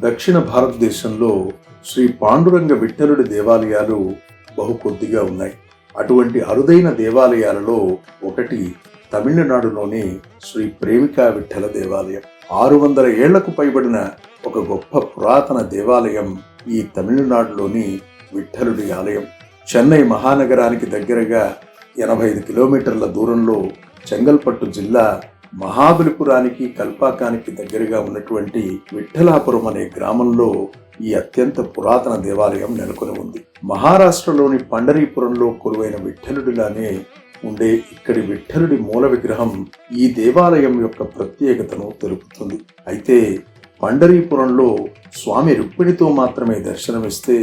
దక్షిణ భారతదేశంలో శ్రీ పాండురంగ విఠలుడి దేవాలయాలు బహు కొద్దిగా ఉన్నాయి. అటువంటి అరుదైన దేవాలయాలలో ఒకటి తమిళనాడులోని శ్రీ ప్రేమికా విఠల దేవాలయం. ఆరు వందల ఏళ్ళకు పైబడిన ఒక గొప్ప పురాతన దేవాలయం ఈ తమిళనాడులోని విఠలుడి ఆలయం. చెన్నై మహానగరానికి దగ్గరగా ఎనభై ఐదు కిలోమీటర్ల దూరంలో చెంగల్పట్టు జిల్లా మహాబలిపురానికి కల్పాకానికి దగ్గరగా ఉన్నటువంటి విఠలాపురం అనే గ్రామంలో ఈ అత్యంత పురాతన దేవాలయం నెలకొని ఉంది. మహారాష్ట్రలోని పండరీపురంలో కొలువైన విఠలుడిలానే ఉండే ఇక్కడి విఠలుడి మూల విగ్రహం ఈ దేవాలయం యొక్క ప్రత్యేకతను తెలుపుతుంది. అయితే పండరీపురంలో స్వామి రుక్మిణితో మాత్రమే దర్శనమిస్తే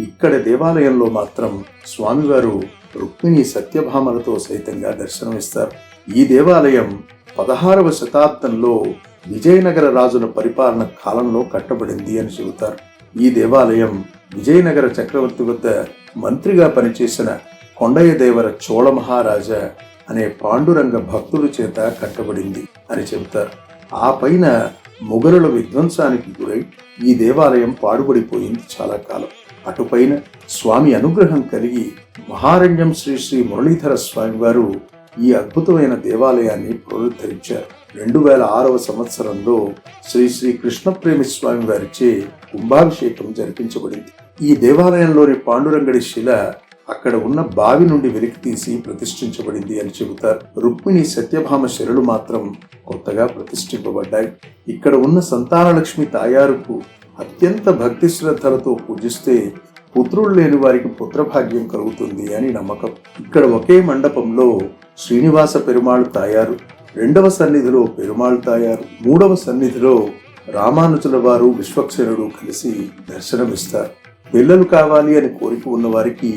ఇక్కడ దేవాలయంలో మాత్రం స్వామివారు రుక్మిణి సత్యభామలతో సైతంగా దర్శనమిస్తారు. ఈ దేవాలయం పదహారవ శతాబ్దంలో విజయనగర రాజుల పరిపాలన కాలంలో కట్టబడింది అని చెబుతారు. ఈ దేవాలయం విజయనగర చక్రవర్తి వద్ద మంత్రిగా పనిచేసిన కొండయ్య దేవర చోళ మహారాజా అనే పాండురంగ భక్తుల చేత కట్టబడింది అని చెబుతారు. ఆ పైన మొఘలుల విధ్వంసానికి గురై ఈ దేవాలయం పాడుబడిపోయింది చాలా కాలం. అటుపైన స్వామి అనుగ్రహం కలిగి మహారణ్యం శ్రీ శ్రీ మురళీధర స్వామి వారు ఈ అద్భుతమైన దేవాలయాన్ని పునరుద్ధరించారు. రెండు వేల ఆరవ సంవత్సరంలో శ్రీ శ్రీ కృష్ణప్రేమి స్వామి వారిచే కుంభాభిషేకం జరిపించబడింది. ఈ దేవాలయంలోని పాండురంగడి శిల అక్కడ ఉన్న బావి నుండి వెలికి తీసి ప్రతిష్ఠించబడింది అని చెబుతారు. రుక్మిణి సత్యభామ శిలలు మాత్రం కొత్తగా ప్రతిష్ఠింపబడ్డాయి. ఇక్కడ ఉన్న సంతానలక్ష్మి తాయారుకు అత్యంత భక్తి శ్రద్ధలతో పూజిస్తే పుత్రులు లేని వారికి పుత్రభాగ్యం కలుగుతుంది అని నమ్మకం. ఇక్కడ ఒకే మండపంలో శ్రీనివాస పెరుమాళ్ తాయారు. రెండవ సన్నిధిలో పెరుమాళ్ తాయారు. మూడవ సన్నిధిలో రామానుజుల వారు విశ్వక్షరుడు కలిసి దర్శనమిస్తారు. పిల్లలు కావాలి అని కోరిక ఉన్న వారికి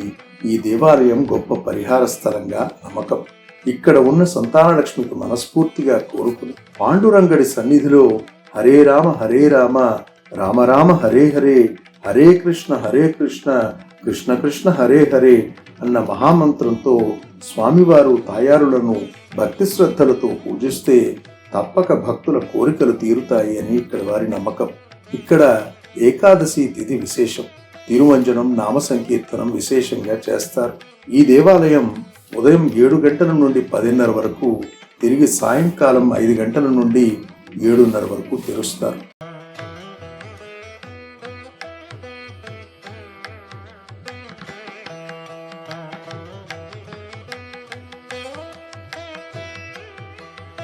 ఈ దేవాలయం గొప్ప పరిహార స్థలంగా నమ్మకం. ఇక్కడ ఉన్న సంతానలక్ష్మికి మనస్ఫూర్తిగా కోరుకుని పాండురంగడి సన్నిధిలో హరే రామ హరే రామ రామ రామ హరే హరే హరే కృష్ణ హరే కృష్ణ కృష్ణ కృష్ణ హరే హరే అన్న మహామంత్రంతో స్వామివారు తాయారులను భక్తి శ్రద్ధలతో పూజిస్తే తప్పక భక్తుల కోరికలు తీరుతాయి అని ఇక్కడ వారి నమ్మకం. ఇక్కడ ఏకాదశి తిథి విశేషం. తిరువంజనం నామ సంకీర్తనం విశేషంగా చేస్తారు. ఈ దేవాలయం ఉదయం ఏడు గంటల నుండి పదిన్నర వరకు తిరిగి సాయంకాలం ఐదు గంటల నుండి ఏడున్నర వరకు తెరుస్తారు.